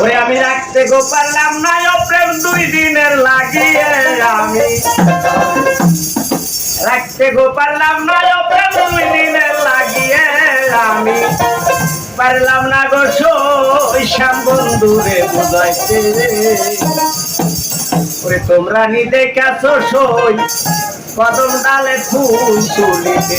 ওরে আমি রাখতে গো পারলাম না ও প্রেম দুই দিনের লাগিয়ে আমি। রাখতে গো পারলাম না ও প্রেম দুই দিনের লাগিয়ে আমি। পারলাম না গো শ্যাম বন্ধুরে বুঝাইতে। ওরে তোমরা নিজে কাছো সই, কদম ডালে ফুল তুলিতে।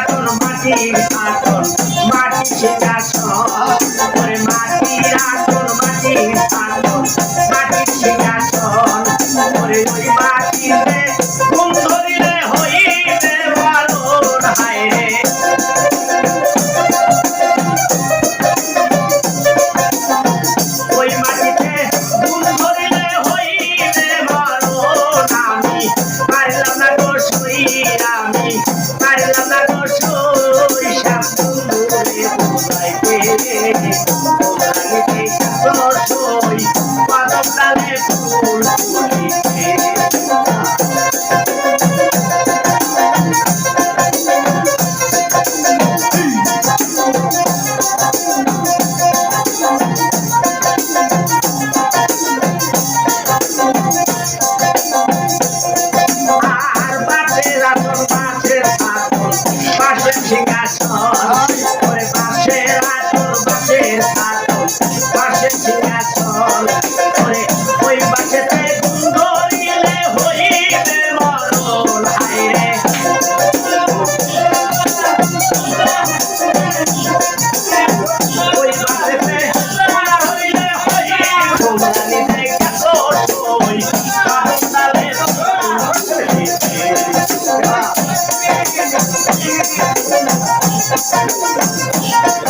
কাতন মাটির কাতন মাটি সেটা সব। মাটির আসন মাটির কাতন সই সাপুরে বোঝাইতে chegasse. Thank you.